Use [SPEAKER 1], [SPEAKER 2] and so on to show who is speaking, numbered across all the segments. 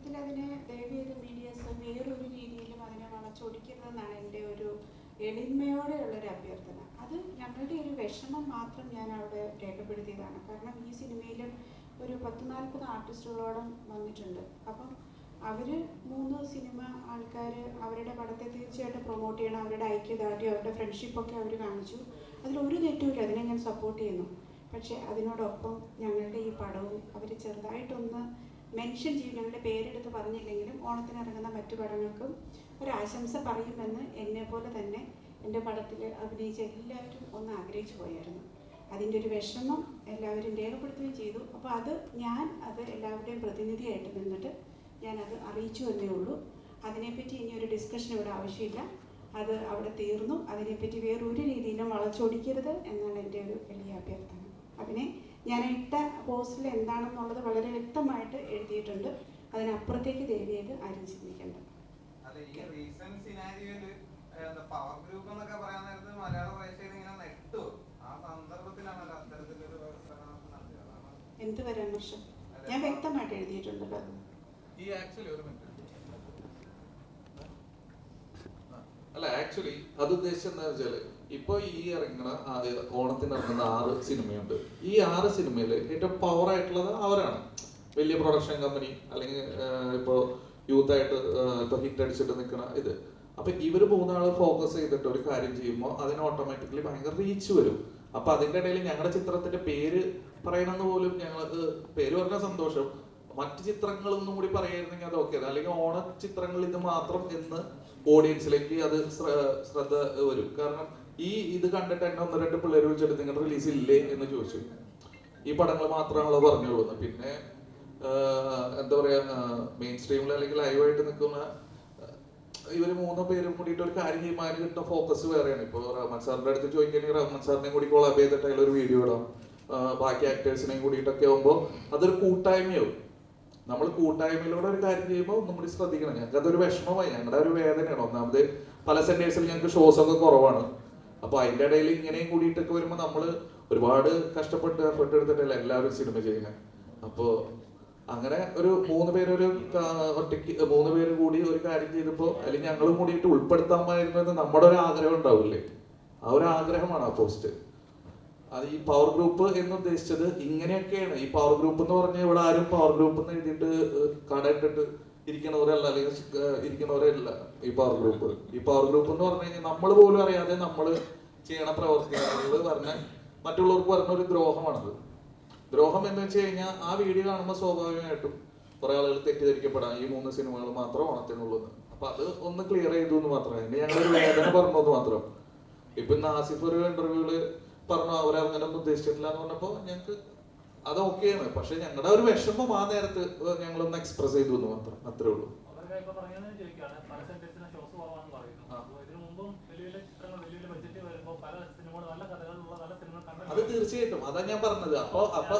[SPEAKER 1] സത്യത്തിൽ അതിനെ ദയവേത് വേറെ വേറൊരു രീതിയിലും അതിനെ വളച്ചൊടിക്കുന്നതെന്നാണ് എന്റെ ഒരു എളിമയോടെയുള്ളൊരു അഭ്യർത്ഥന. അത് ഞങ്ങളുടെ ഒരു വിഷമം മാത്രം ഞാൻ അവിടെ രേഖപ്പെടുത്തിയതാണ്. കാരണം ഈ സിനിമയിലും ഒരു പത്ത് നാൽപ്പത് ആർട്ടിസ്റ്റുകളോളം വന്നിട്ടുണ്ട്. അപ്പം അവർ മൂന്ന് സിനിമ ആൾക്കാർ അവരുടെ പടത്തെ തീർച്ചയായിട്ടും പ്രൊമോട്ട് ചെയ്യണം. അവരുടെ ഐക്യദാർഢ്യം അവരുടെ ഫ്രണ്ട്ഷിപ്പൊക്കെ അവർ കാണിച്ചു. അതിലൊരു തെറ്റുമില്ല അതിനെ ഞാൻ സപ്പോർട്ട് ചെയ്യുന്നു. പക്ഷേ അതിനോടൊപ്പം ഞങ്ങളുടെ ഈ പടവും അവർ ചെറുതായിട്ടൊന്ന് മെൻഷൻ ചെയ്യും ഞങ്ങളുടെ പേരെടുത്ത് പറഞ്ഞില്ലെങ്കിലും ഓണത്തിന് ഇറങ്ങുന്ന മറ്റു പടങ്ങൾക്കും ഒരു ആശംസ പറയുമെന്ന് എന്നെ പോലെ തന്നെ എന്റെ പടത്തിൽ അഭിനയിച്ച എല്ലാവരും ഒന്ന് ആഗ്രഹിച്ചു പോയായിരുന്നു. അതിന്റെ ഒരു വിഷമം എല്ലാവരും രേഖപ്പെടുത്തുകയും ചെയ്തു. അപ്പോൾ അത് ഞാൻ അത് എല്ലാവരുടെയും പ്രതിനിധിയായിട്ട് നിന്നിട്ട് ഞാനത് അറിയിച്ചു എന്നേ ഉള്ളൂ. അതിനെപ്പറ്റി ഇനി ഒരു ഡിസ്കഷൻ ഇവിടെ ആവശ്യമില്ല. അത് അവിടെ തീർന്നു. അതിനെപ്പറ്റി വേറൊരു രീതിയിലും വളച്ചൊടിക്കരുത് എന്നാണ് എന്റെ ഒരു വലിയ അഭ്യർത്ഥന. അതിനെ ഞാൻ ഇട്ട പോസ്റ്റിൽ എന്താണെന്നുള്ളത് വളരെ വ്യക്തമായിട്ട് എഴുതിയിട്ടുണ്ട്. അതിനപ്പുറത്തേക്ക് ദേവിയത് ആരും ചിന്തിക്കേണ്ട
[SPEAKER 2] പവർ ഗ്രൂപ്പ് എന്നൊക്കെ പറയാൻ നേരത്ത് മലയാള ഇങ്ങനെ നെട്ടു. ആ സന്ദർഭത്തിലാണല്ലോ അത്തരത്തിലൊരു
[SPEAKER 1] എന്ത് പരാമർശം? ഞാൻ വ്യക്തമായിട്ട് എഴുതിയിട്ടുണ്ട്.
[SPEAKER 3] ഈ ആക്ച്വലി ഒരു മിനിറ്റ് അല്ല ആക്ച്വലി അത് ഉദ്ദേശിച്ചത് എന്താ വെച്ചാൽ ഇപ്പൊ ഈ ഇറങ്ങുന്ന ഓണത്തിന് ഇറങ്ങുന്ന ആറ് സിനിമയുണ്ട്. ഈ ആറ് സിനിമയിൽ ഏറ്റവും പവർ ആയിട്ടുള്ളത് അവരാണ്. വലിയ പ്രൊഡക്ഷൻ കമ്പനി അല്ലെങ്കിൽ ഇപ്പോൾ ഇപ്പൊ യൂത്ത് ആയിട്ട് ആഹ്, ഇപ്പൊ ഹിറ്റ് അടിച്ചിട്ട് നിൽക്കുന്ന ഇത്. അപ്പൊ ഇവർ മൂന്നാൾ ഫോക്കസ് ചെയ്തിട്ട് ഒരു കാര്യം ചെയ്യുമ്പോൾ അതിന് ഓട്ടോമാറ്റിക്കലി ഭയങ്കര റീച്ച് വരും. അപ്പൊ അതിന്റെ ഇടയിൽ ഞങ്ങളുടെ ചിത്രത്തിന്റെ പേര് പറയണമെന്ന് പോലും ഞങ്ങൾക്ക് പേര് പറഞ്ഞ സന്തോഷം. മറ്റു ചിത്രങ്ങളൊന്നും കൂടി പറയായിരുന്നെങ്കിൽ അത് ഓക്കെ അല്ലെങ്കിൽ ഓണ ചിത്രങ്ങൾ ഇത് മാത്രം എന്ന് ഓഡിയൻസിലേക്ക് അത് ശ്രദ്ധ വരും. കാരണം ഈ ഇത് കണ്ടിട്ട് എന്നെ ഒന്ന് രണ്ട് പിള്ളേർ വിളിച്ചിട്ട് നിങ്ങളുടെ റിലീസ് ഇല്ലേ എന്ന് ചോദിച്ചു. ഈ പടങ്ങൾ മാത്രമാണല്ലോ പറഞ്ഞുള്ളൂ. പിന്നെ എന്താ പറയാ മെയിൻ സ്ട്രീമിൽ അല്ലെങ്കിൽ ലൈവായിട്ട് നിൽക്കുന്ന ഇവർ മൂന്ന് പേരും കൂടിയിട്ട് ഒരു കാര്യം ചെയ്യുമ്പോൾ കിട്ടുന്ന ഫോക്കസ് വേറെയാണ്. ഇപ്പോൾ റഹ്മാൻ സാറിന്റെ അടുത്ത് ചോദിക്കുകയാണെങ്കിൽ റഹ്മാൻ സാറിനെയും കൂടി കൊളാബ് ചെയ്തിട്ട് അതിലൊരു വീഡിയോ ഇടാം. ബാക്കി ആക്ടേഴ്സിനെയും കൂടിയിട്ടൊക്കെ ആകുമ്പോൾ അതൊരു കൂട്ടായ്മയാവും. നമ്മൾ കൂട്ടായ്മയിലൂടെ ഒരു കാര്യം ചെയ്യുമ്പോൾ നമ്മൾ ശ്രദ്ധിക്കണം. ഞങ്ങൾക്ക് അതൊരു വിഷമമായി. ഞങ്ങളുടെ ഒരു വേദനയാണ്. ഒന്നാമത് പല സെന്റേഴ്സിൽ ഞങ്ങൾക്ക് ഷോസ് ഒക്കെ കുറവാണ്. അപ്പൊ അതിന്റെ ഇടയിൽ ഇങ്ങനെയും കൂടിയിട്ടൊക്കെ വരുമ്പോൾ നമ്മൾ ഒരുപാട് കഷ്ടപ്പെട്ട് എഫർട്ട് എടുത്തിട്ടല്ല എല്ലാവരും സിനിമ ചെയ്യുന്നത് അപ്പോ അങ്ങനെ ഒരു മൂന്ന് പേരൊരു ഒറ്റയ്ക്ക് മൂന്ന് പേര് കൂടി ഒരു കാര്യം ചെയ്തപ്പോൾ അല്ലെങ്കിൽ ഞങ്ങളും കൂടിയിട്ട് ഉൾപ്പെടുത്താമായിരുന്നു നമ്മുടെ ഒരു ആഗ്രഹം ഉണ്ടാവില്ലേ? ആ ഒരു ആഗ്രഹമാണ് ആ പോസ്റ്റ് അത് ഈ പവർ ഗ്രൂപ്പ് എന്ന് ഉദ്ദേശിച്ചത് ഇങ്ങനെയൊക്കെയാണ്. ഈ പവർ ഗ്രൂപ്പ് എന്ന് പറഞ്ഞാൽ ഇവിടെ ആരും പവർ ഗ്രൂപ്പ് എന്ന് എഴുതിയിട്ട് കട ഇട്ടിട്ട് ഇരിക്കണവരല്ല അല്ലെങ്കിൽ ഇരിക്കണവരേ ഇരിക്കണവരല്ല ഈ പവർ ഗ്രൂപ്പ് ഈ പവർ ഗ്രൂപ്പ് എന്ന് പറഞ്ഞു കഴിഞ്ഞാൽ നമ്മൾ പോലും അറിയാതെ നമ്മൾ ചെയ്യണ പ്രവർത്തനങ്ങൾ പറഞ്ഞ മറ്റുള്ളവർക്ക് പറഞ്ഞ ഒരു ദ്രോഹമാണത്. ദ്രോഹം എന്ന് വെച്ച് കഴിഞ്ഞാൽ ആ വീഡിയോ കാണുമ്പോൾ സ്വാഭാവികമായിട്ടും കുറെ ആളുകൾ തെറ്റിദ്ധരിക്കപ്പെടാം. ഈ മൂന്ന് സിനിമകൾ മാത്രം ഓണത്തിനുള്ളൂ എന്ന്. അപ്പൊ അത് ഒന്ന് ക്ലിയർ ചെയ്തു എന്ന് മാത്രമേ ഞങ്ങളൊരു വേദന പറഞ്ഞത് മാത്രം. ഇപ്പൊ ഇന്ന് ആസിഫ് ഒരു ഇന്റർവ്യൂൽ പറഞ്ഞു അവരങ്ങനെ ഒന്നും ഉദ്ദേശിച്ചിട്ടില്ല എന്ന് പറഞ്ഞപ്പോ ഞങ്ങൾക്ക് അത് ഓക്കെയാണ് പക്ഷെ ഞങ്ങളുടെ ഒരു വിഷമം ആ നേരത്ത് ഞങ്ങളൊന്ന് എക്സ്പ്രസ് ചെയ്തു എന്ന് മാത്രം അത്രേ ഉള്ളൂ. അത് തീർച്ചയായിട്ടും. അതാ ഞാൻ പറഞ്ഞത്. അപ്പൊ അപ്പൊ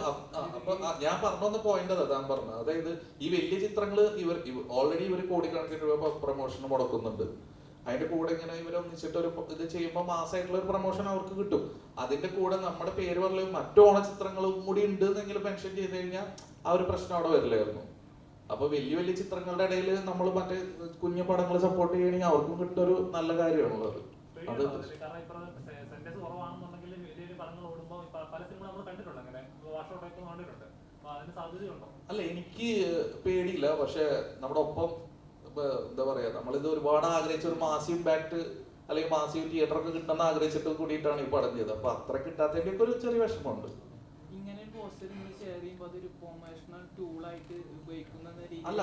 [SPEAKER 3] അപ്പൊ ഞാൻ പറഞ്ഞൊന്ന് പോയിന്റ് അതാ ഞാൻ പറഞ്ഞത്. അതായത് ഈ വലിയ ചിത്രങ്ങൾ ഇവർ ഓൾറെഡി ഇവർ കോടിക്കണക്കിന് രൂപ പ്രൊമോഷൻ മുടക്കുന്നുണ്ട്. അതിന്റെ കൂടെ ഇങ്ങനെ ഇവർ ഒന്നിച്ചിട്ട് ഒരു ഇത് ചെയ്യുമ്പോൾ മാസമായിട്ടുള്ള ഒരു പ്രൊമോഷൻ അവർക്ക് കിട്ടും. അതിന്റെ കൂടെ നമ്മുടെ പേര് പറഞ്ഞ മറ്റു ഓണ ചിത്രങ്ങളും കൂടി ഉണ്ട് എന്നെങ്കിലും മെൻഷൻ ചെയ്ത് കഴിഞ്ഞാൽ ആ ഒരു പ്രശ്നം അവിടെ വരില്ലായിരുന്നു. അപ്പൊ വലിയ വലിയ ചിത്രങ്ങളുടെ ഇടയിൽ നമ്മൾ മറ്റേ കുഞ്ഞു പടങ്ങൾ സപ്പോർട്ട് ചെയ്യണമെങ്കിൽ അവർക്കും കിട്ടുന്ന ഒരു നല്ല കാര്യമാണുള്ളത്. അത് അല്ല എനിക്ക് പേടിയില്ല. പക്ഷെ നമ്മുടെ ഒപ്പം എന്താ പറയാ നമ്മളിത് ഒരുപാട് ആഗ്രഹിച്ച ഒരു മാസീവ് ഇമ്പാക്ട് അല്ലെങ്കിൽ മാസീവ് തിയേറ്റർ ഒക്കെ കിട്ടണം ആഗ്രഹിച്ചിട്ട് കൂടിയിട്ടാണ് ഈ പടം ചെയ്തത്. അപ്പൊ അത്ര കിട്ടാത്തതിന്റെ ഒക്കെ ഒരു ചെറിയ വിഷമമുണ്ട്.
[SPEAKER 4] ഇങ്ങനെ പോസ്റ്റർ നിങ്ങൾ ഷെയർ ചെയ്യുമ്പോൾ അതൊരു പ്രൊമോഷണൽ ടൂളായിട്ട് ഉപയോഗിക്കുന്ന
[SPEAKER 3] അല്ല,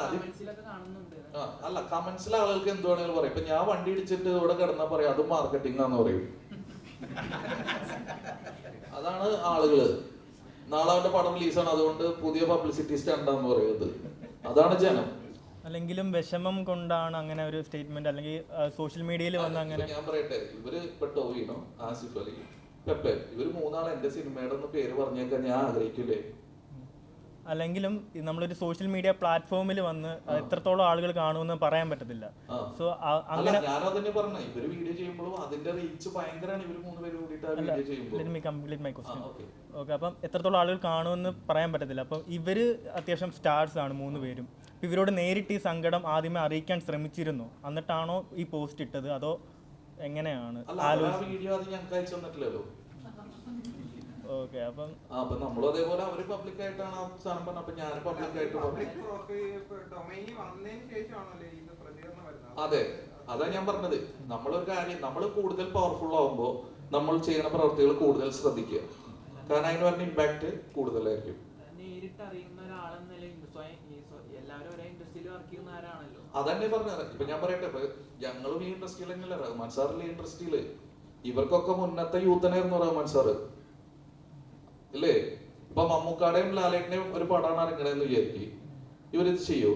[SPEAKER 3] അല്ല കമന്റ്സിലെ ആളുകൾക്ക് എന്ത് വേണമെങ്കിലും പറയും. ഇപ്പൊ ഞാൻ വണ്ടി ഇടിച്ചിട്ട് ഇവിടെ കിടന്ന പറയാം അതും മാർക്കറ്റിംഗ് ആന്ന് പറയും. അതാണ് ആളുകൾ. നാളെ അവന്റെ പടം റിലീസാണ് അതുകൊണ്ട് പുതിയ പബ്ലിസിറ്റി സ്റ്റാൻഡാന്ന് പറയുന്നത് അതാണ് ജനം.
[SPEAKER 5] അല്ലെങ്കിലും വിഷമം കൊണ്ടാണ് അങ്ങനെ ഒരു സ്റ്റേറ്റ്മെന്റ് അല്ലെങ്കിൽ സോഷ്യൽ മീഡിയയിൽ വന്ന അങ്ങനെ.
[SPEAKER 3] ഞാൻ പറയട്ടെ ഇവർ ഇപ്പൊ ടോവിനോ ആസിഫ് അലി പെപ്പെ ഇവർ മൂന്നാൾ എന്റെ സിനിമയുടെ ഒന്ന് പേര് പറഞ്ഞേക്കാൻ ഞാൻ ആഗ്രഹിക്കില്ലേ?
[SPEAKER 5] അല്ലെങ്കിലും നമ്മളൊരു സോഷ്യൽ മീഡിയ പ്ലാറ്റ്ഫോമിൽ വന്ന് എത്രത്തോളം ആളുകൾ കാണുമെന്ന് പറയാൻ പറ്റത്തില്ല. സോ അങ്ങനെ
[SPEAKER 3] ഓക്കെ
[SPEAKER 5] അപ്പം എത്രത്തോളം ആളുകൾ കാണുമെന്ന് പറയാൻ പറ്റത്തില്ല. അപ്പം ഇവർ അത്യാവശ്യം സ്റ്റാർസ് ആണ് മൂന്ന് പേരും. ഇവരോട് നേരിട്ട് ഈ സങ്കടം ആദ്യമേ അറിയിക്കാൻ ശ്രമിച്ചിരുന്നു? എന്നിട്ടാണോ ഈ പോസ്റ്റ് ഇട്ടത്? അതോ എങ്ങനെയാണ്
[SPEAKER 3] ആ
[SPEAKER 5] ആലോചിച്ച്
[SPEAKER 3] വീഡിയോ അത് ഞങ്ങൾക്ക് അയച്ചു തന്നിട്ടില്ലല്ലോ
[SPEAKER 5] ഓക്കെ അപ്പം
[SPEAKER 3] അപ്പൊ നമ്മളും അതേപോലെ അവർ പബ്ലിക് ആയിട്ടാണ് ആ സാധനം പറഞ്ഞത്. അപ്പൊ ഞാൻ പബ്ലിക് ആയിട്ട് അതെ അതാ ഞാൻ പറഞ്ഞത്. നമ്മളൊരു കാര്യം നമ്മൾ കൂടുതൽ പവർഫുൾ ആവുമ്പോ നമ്മൾ ചെയ്യുന്ന പ്രവർത്തികൾ കൂടുതൽ ശ്രദ്ധിക്കുക. കാരണം അതിന് പറഞ്ഞ ഇമ്പാക്ട് കൂടുതലായിരിക്കും.
[SPEAKER 4] നേരിട്ട് അറിയുന്ന ഒരാളെന്ന ഈ എല്ലാവരും ഒരേ ഇൻഡസ്ട്രിയിൽ വർക്ക് ചെയ്യുന്ന ആരാണല്ലോ
[SPEAKER 3] അതന്നെ പറഞ്ഞത്. ഇപ്പൊ ഞാൻ പറയട്ടെ ഇപ്പൊ ഞങ്ങളും ഈ ഇൻഡസ്ട്രിയിൽ തന്നെയല്ല റഹ്മാൻ സാറിലെ ഇൻഡസ്ട്രിയിൽ ഇവർക്കൊക്കെ മുന്നത്തെ യൂത്തനായിരുന്നു റഹ്മാൻ സാറ്. ഇല്ലേ ഇപ്പൊ മമ്മൂക്കാടെയും ലാലേട്ടനെയും ഒരു പടമാണ് ഇറങ്ങണേന്ന് വിചാരിക്കും. ഇവരിത് ചെയ്യൂ?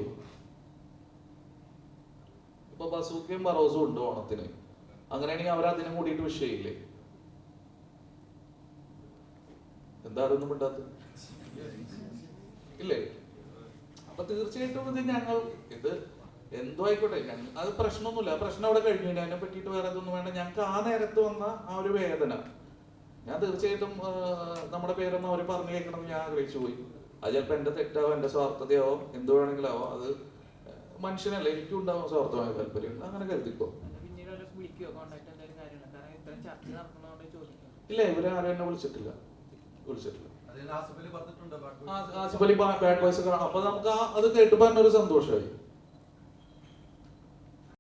[SPEAKER 3] ഇപ്പൊ ബസൂക്കയും ബറോസും ഉണ്ട് ഓണത്തിന്. അങ്ങനെയാണെങ്കിൽ അവർ അതിനും കൂടിയിട്ട് വിഷയമില്ലേ എന്താ അതൊന്നും ഇല്ലേ? അപ്പൊ തീർച്ചയായിട്ടും ഇത് ഞങ്ങൾ ഇത് എന്തോ ആയിക്കോട്ടെ അത് പ്രശ്നമൊന്നുമില്ല. പ്രശ്നം അവിടെ കഴിഞ്ഞു. അതിനെ പറ്റിയിട്ട് വേറെ ഇതൊന്നും വേണ്ട. ഞങ്ങൾക്ക് ആ നേരത്ത് വന്ന ആ ഒരു വേദന. ഞാൻ തീർച്ചയായിട്ടും നമ്മുടെ പേരൊന്നും അവർ പറഞ്ഞു കേൾക്കണമെന്ന് ഞാൻ ആഗ്രഹിച്ചു പോയി. അത് ചിലപ്പോൾ എന്റെ തെറ്റാവോ എന്റെ സ്വാർത്ഥതയാവോ എന്ത് വേണമെങ്കിലാവോ. അത് മനുഷ്യനല്ല എനിക്കും ഉണ്ടാവും സ്വാർത്ഥമായ താല്പര്യം. അങ്ങനെ കരുതിക്കോ. ഇല്ല ഇവരെ ആരും എന്നെ വിളിച്ചിട്ടില്ല. വിളിച്ചിട്ടില്ല. ആസിഫ് അലി ബാഡ് വോയിസ് കാണാം. അപ്പൊ നമുക്ക് ആ അത് കേട്ടപ്പോ തന്നെ ഒരു സന്തോഷമായി.